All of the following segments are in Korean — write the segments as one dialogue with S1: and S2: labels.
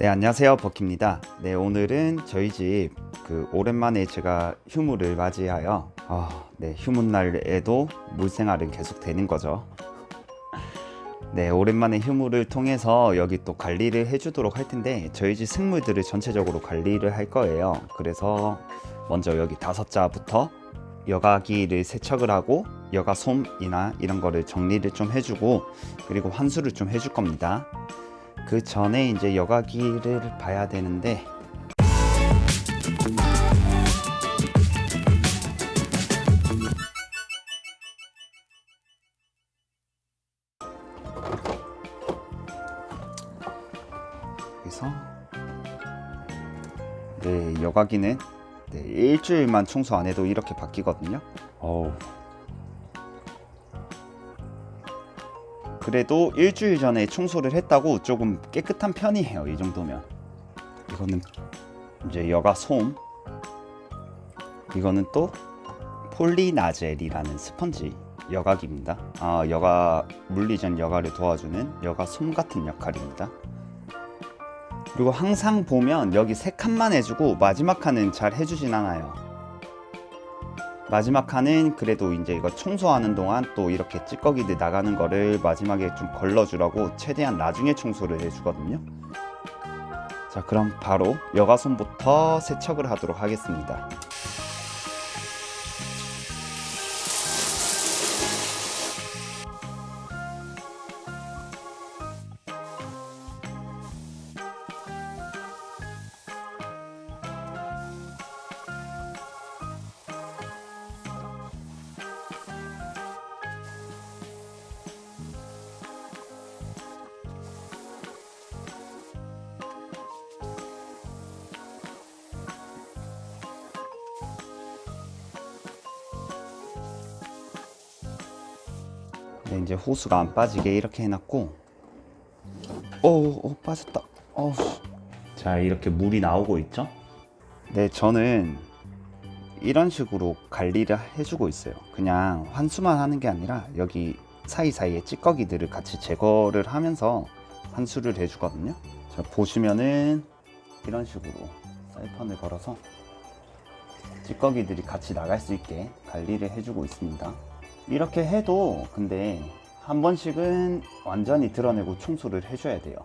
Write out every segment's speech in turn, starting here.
S1: 네 안녕하세요 버키입니다. 네 오늘은 저희 집 그 오랜만에 제가 휴무를 맞이하여 아, 네 휴무 날에도 물 생활은 계속 되는 거죠. 네 오랜만에 휴무를 통해서 여기 또 관리를 해주도록 할 텐데 저희 집 생물들을 전체적으로 관리를 할 거예요. 그래서 먼저 여기 다섯 자부터 여가기를 세척을 하고 여가 솜이나 이런 거를 정리를 좀 해주고 그리고 환수를 좀 해줄 겁니다. 그 전에 이제 여가기를 봐야 되는데 여기서 네 여가기는 네, 일주일만 청소 안 해도 이렇게 바뀌거든요. 어우. 그래도 일주일 전에 청소를 했다고 조금 깨끗한 편이에요. 이 정도면. 이거는 이제 여가 솜. 이거는 또 폴리나젤이라는 스펀지 여가기입니다. 아, 여가 물리전 여가를 도와주는 여가 솜 같은 역할입니다. 그리고 항상 보면 여기 세 칸만 해주고 마지막 칸은 잘 해주진 않아요. 마지막 칸은 그래도 이제 이거 청소하는 동안 또 이렇게 찌꺼기들 나가는 거를 마지막에 좀 걸러주라고 최대한 나중에 청소를 해주거든요. 자, 그럼 바로 여가손부터 세척을 하도록 하겠습니다. 네, 이제 호수가 안 빠지게 이렇게 해놨고, 오, 오 빠졌다. 어. 자, 이렇게 물이 나오고 있죠? 네, 저는 이런 식으로 관리를 해주고 있어요. 그냥 환수만 하는 게 아니라 여기 사이사이에 찌꺼기들을 같이 제거를 하면서 환수를 해주거든요. 자, 보시면은 이런 식으로 사이펀을 걸어서 찌꺼기들이 같이 나갈 수 있게 관리를 해주고 있습니다. 이렇게 해도 근데 한 번씩은 완전히 드러내고 청소를 해줘야 돼요.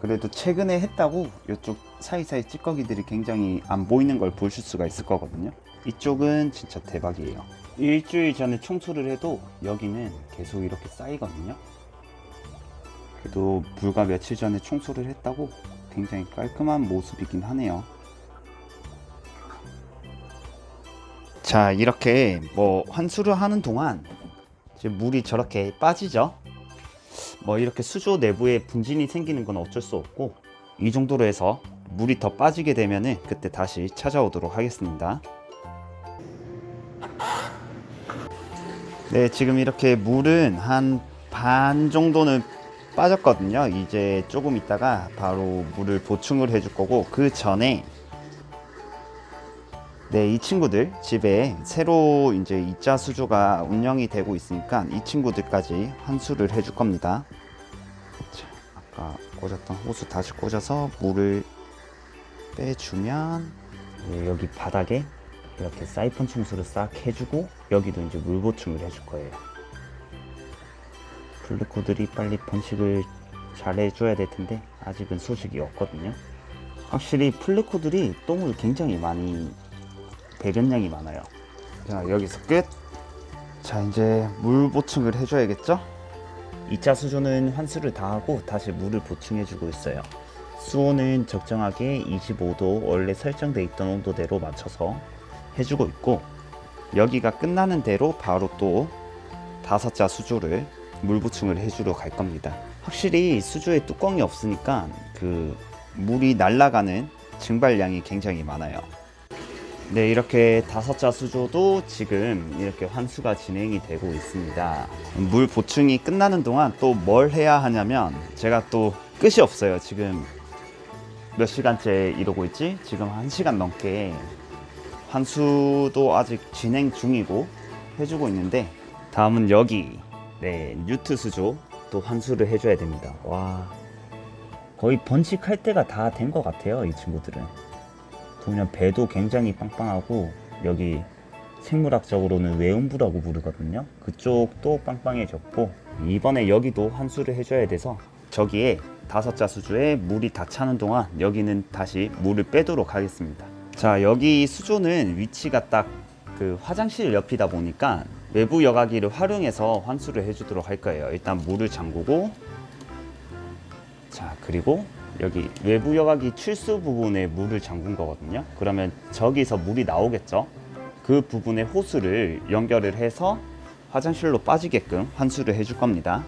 S1: 그래도 최근에 했다고 이쪽 사이사이 찌꺼기들이 굉장히 안 보이는 걸 보실 수가 있을 거거든요. 이쪽은 진짜 대박이에요. 일주일 전에 청소를 해도 여기는 계속 이렇게 쌓이거든요. 그래도 불과 며칠 전에 청소를 했다고 굉장히 깔끔한 모습이긴 하네요. 자 이렇게 뭐 환수를 하는 동안 물이 저렇게 빠지죠? 뭐 이렇게 수조 내부에 분진이 생기는 건 어쩔 수 없고 이 정도로 해서 물이 더 빠지게 되면은 그때 다시 찾아오도록 하겠습니다. 네 지금 이렇게 물은 한 반 정도는 빠졌거든요. 이제 조금 있다가 바로 물을 보충을 해줄 거고 그 전에 네, 이 친구들 집에 새로 이제 이자 수조가 운영이 되고 있으니까 이 친구들까지 환수를 해줄 겁니다. 자, 아까 꽂았던 호수 다시 꽂아서 물을 빼주면 네, 여기 바닥에 이렇게 사이펀 청소를 싹 해주고 여기도 이제 물 보충을 해줄 거예요. 블루코들이 빨리 번식을 잘 해줘야 될 텐데 아직은 소식이 없거든요. 확실히 플레코들이 똥을 굉장히 많이 배변량이 많아요. 자 여기서 끝. 자 이제 물 보충을 해줘야겠죠? 2차 수조는 환수를 다 하고 다시 물을 보충해주고 있어요. 수온은 적정하게 25도 원래 설정돼 있던 온도대로 맞춰서 해주고 있고 여기가 끝나는 대로 바로 또 다섯자 수조를 물 보충을 해주러 갈 겁니다. 확실히 수조에 뚜껑이 없으니까 그 물이 날아가는 증발량이 굉장히 많아요. 네, 이렇게 다섯자 수조도 지금 이렇게 환수가 진행이 되고 있습니다. 물 보충이 끝나는 동안 또 뭘 해야 하냐면 제가 또 끝이 없어요. 지금 몇 시간째 이러고 있지? 지금 한 시간 넘게 환수도 아직 진행 중이고 해주고 있는데 다음은 여기 네 뉴트 수조 또 환수를 해줘야 됩니다. 와 거의 번식할 때가 다 된 것 같아요 이 친구들은 보면 배도 굉장히 빵빵하고 여기 생물학적으로는 외음부라고 부르거든요. 그쪽도 빵빵해졌고 이번에 여기도 환수를 해줘야 돼서 저기에 다섯 자 수조에 물이 다 차는 동안 여기는 다시 물을 빼도록 하겠습니다. 자 여기 수조는 위치가 딱 그 화장실 옆이다 보니까 외부 여과기를 활용해서 환수를 해주도록 할 거예요. 일단 물을 잠그고 자 그리고 여기 외부 여과기 출수 부분에 물을 잠근 거거든요. 그러면 저기서 물이 나오겠죠? 그 부분에 호스를 연결을 해서 화장실로 빠지게끔 환수를 해줄 겁니다.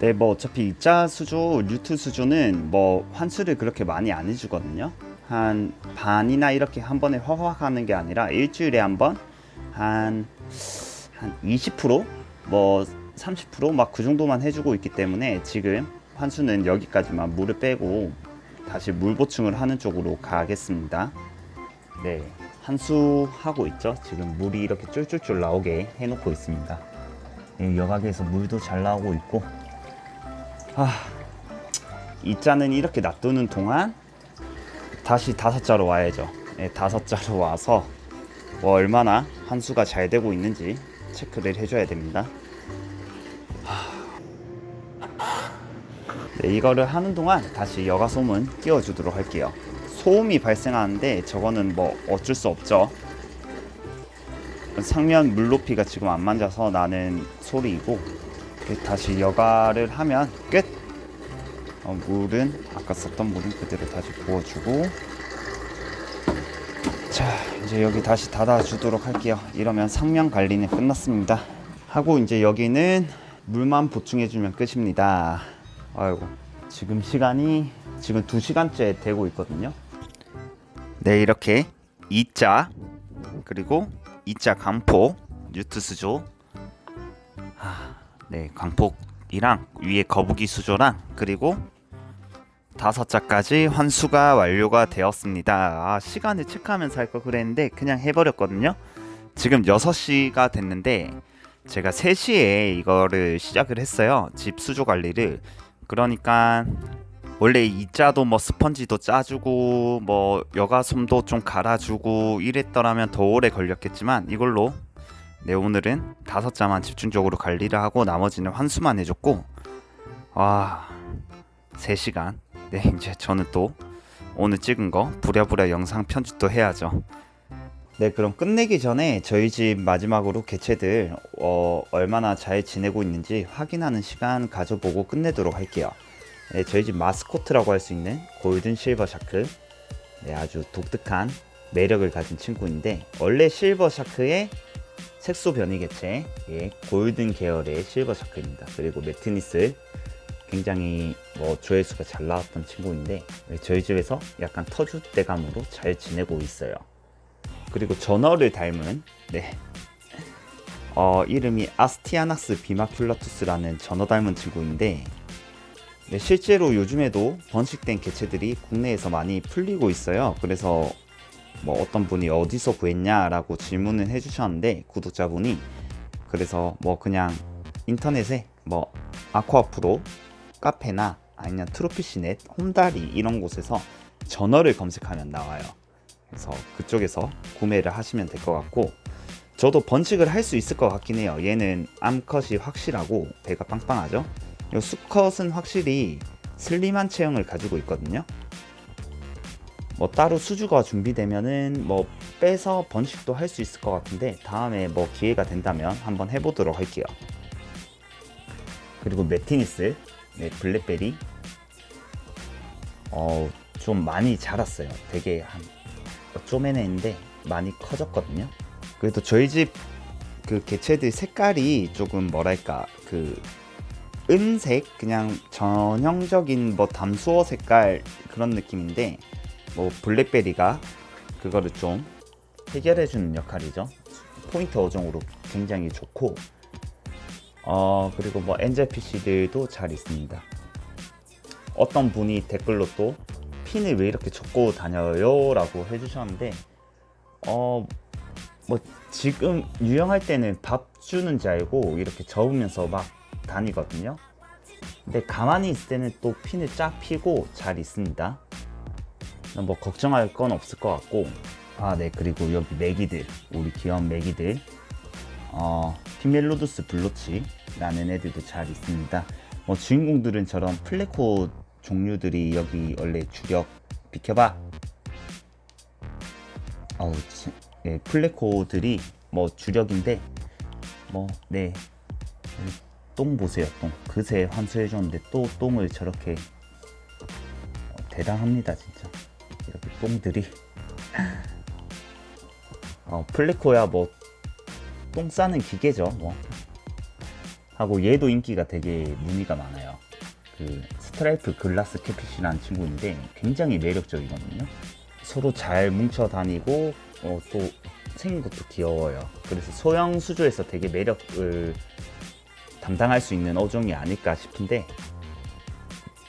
S1: 네 뭐 어차피 이자 수조 류트 수조는 뭐 환수를 그렇게 많이 안 해주거든요. 한 반이나 이렇게 한 번에 화확 하는 게 아니라 일주일에 한 번? 한 한 20%뭐 30%막 그 정도만 해주고 있기 때문에 지금 환수는 여기까지만 물을 빼고 다시 물 보충을 하는 쪽으로 가겠습니다. 네, 환수하고 있죠. 지금 물이 이렇게 쫄쫄쫄 나오게 해놓고 있습니다. 네, 여각에서 물도 잘 나오고 있고, 아, 이 자는 이렇게 놔두는 동안 다시 다섯 자로 와야죠. 네, 다섯 자로 와서 뭐 얼마나 환수가 잘 되고 있는지 체크를 해줘야 됩니다. 네, 이거를 하는 동안 다시 여가 소문 띄워주도록 할게요. 소음이 발생하는데 저거는 뭐 어쩔 수 없죠. 상면 물 높이가 지금 안 맞아서 나는 소리이고 다시 여가를 하면 끝. 어, 물은 아까 썼던 물은 그대로 다시 부어주고 자 이제 여기 다시 닫아주도록 할게요. 이러면 상면 관리는 끝났습니다. 하고 이제 여기는 물만 보충해주면 끝입니다. 아이고 지금 시간이 지금 2시간째 되고 있거든요. 네 이렇게 2자 그리고 2자 강폭 뉴트 수조. 아, 네 강폭이랑 위에 거북이 수조랑 그리고 다섯 자까지 환수가 완료가 되었습니다. 아, 시간을 체크하면서 할거 그랬는데 그냥 해버렸거든요. 지금 6시가 됐는데 제가 3시에 이거를 시작을 했어요. 집 수조 관리를 그러니까 원래 이자도 뭐 스펀지도 짜주고 뭐 여가솜도 좀 갈아주고 이랬더라면 더 오래 걸렸겠지만 이걸로 네 오늘은 다섯 자만 집중적으로 관리를 하고 나머지는 환수만 해줬고 와 3시간. 네 이제 저는 또 오늘 찍은 거 부랴부랴 영상 편집도 해야죠 네 그럼 끝내기 전에 저희 집 마지막으로 개체들 어, 얼마나 잘 지내고 있는지 확인하는 시간 가져보고 끝내도록 할게요. 네, 저희 집 마스코트라고 할 수 있는 골든 실버 샤크 네, 아주 독특한 매력을 가진 친구인데 원래 실버 샤크의 색소 변이 개체 예, 골든 계열의 실버 샤크입니다. 그리고 매트니스 굉장히 뭐 조회수가 잘 나왔던 친구인데 네, 저희 집에서 약간 터줏대감으로 잘 지내고 있어요 그리고 전어를 닮은 네. 어, 이름이 아스티아나스 비마큘라투스라는 전어 닮은 친구인데 네, 실제로 요즘에도 번식된 개체들이 국내에서 많이 풀리고 있어요. 그래서 뭐 어떤 분이 어디서 구했냐라고 질문을 해주셨는데 구독자분이 그래서 뭐 그냥 인터넷에 뭐 아쿠아프로 카페나 아니면 트로피시넷, 홈다리 이런 곳에서 전어를 검색하면 나와요. 그래서 그쪽에서 구매를 하시면 될 것 같고 저도 번식을 할 수 있을 것 같긴 해요. 얘는 암컷이 확실하고 배가 빵빵하죠? 이 수컷은 확실히 슬림한 체형을 가지고 있거든요. 뭐 따로 수주가 준비되면은 뭐 빼서 번식도 할 수 있을 것 같은데 다음에 뭐 기회가 된다면 한번 해보도록 할게요. 그리고 매티니스 네, 블랙베리. 어, 좀 많이 자랐어요. 되게 한 쪼매냈는데 많이 커졌거든요. 그래도 저희 집 그 개체들 색깔이 조금 뭐랄까 그 은색 그냥 전형적인 뭐 담수어 색깔 그런 느낌인데 뭐 블랙베리가 그거를 좀 해결해 주는 역할이죠. 포인트 어종으로 굉장히 좋고 어 그리고 뭐 엔젤 PC들도 잘 있습니다. 어떤 분이 댓글로 또 핀을 왜 이렇게 접고 다녀요? 라고 해주셨는데 어 뭐 지금 유행할 때는 밥 주는 줄 알고 이렇게 접으면서 막 다니거든요 근데 가만히 있을 때는 또 핀을 쫙 피고 잘 있습니다. 뭐 걱정할 건 없을 것 같고 아 네 그리고 여기 메기들 우리 귀여운 메기들 어 피멜로두스 블로치라는 애들도 잘 있습니다. 뭐 주인공들은 저런 플레코 종류들이 여기 원래 주력 비켜봐. 어우 치- 예, 플레코들이 뭐 주력인데 뭐네. 똥 보세요 똥. 그새 환수해줬는데 또 똥을 저렇게 어, 대단합니다 진짜. 이렇게 똥들이. 어 플레코야 뭐 똥 싸는 기계죠 뭐. 하고 얘도 인기가 되게 문의가 많아요 그 스트라이프 글라스 캐피시라는 친구인데 굉장히 매력적이거든요. 서로 잘 뭉쳐 다니고 어, 또 생긴 것도 귀여워요. 그래서 소형 수조에서 되게 매력을 담당할 수 있는 어종이 아닐까 싶은데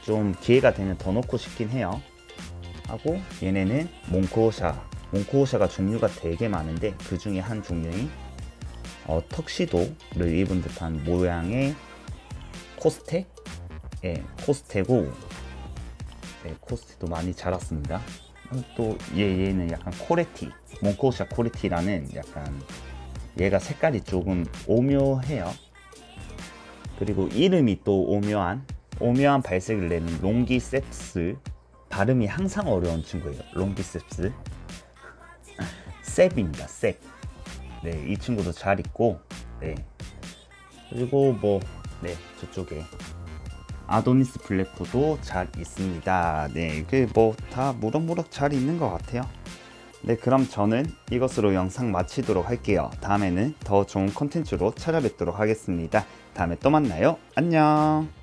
S1: 좀 기회가 되면 더 넣고 싶긴 해요. 하고 얘네는 몽코오샤. 몽코오샤가 종류가 되게 많은데 그 중에 한 종류인 어, 턱시도를 입은 듯한 모양의 코스테 예, 코스테고 네, 코스테도 많이 자랐습니다 어, 또 얘, 얘는 약간 코레티 몽코오샤 코레티라는 약간 얘가 색깔이 조금 오묘해요 그리고 이름이 또 오묘한 오묘한 발색을 내는 롱기셉스 발음이 항상 어려운 친구예요. 롱기셉스 셉입니다. 셉. 네, 이 친구도 잘 있고 네. 그리고 뭐 네, 저쪽에 아도니스 블랙포도 잘 있습니다. 네, 이게 뭐 다 무럭무럭 잘 있는 것 같아요. 네, 그럼 저는 이것으로 영상 마치도록 할게요. 다음에는 더 좋은 컨텐츠로 찾아뵙도록 하겠습니다. 다음에 또 만나요. 안녕.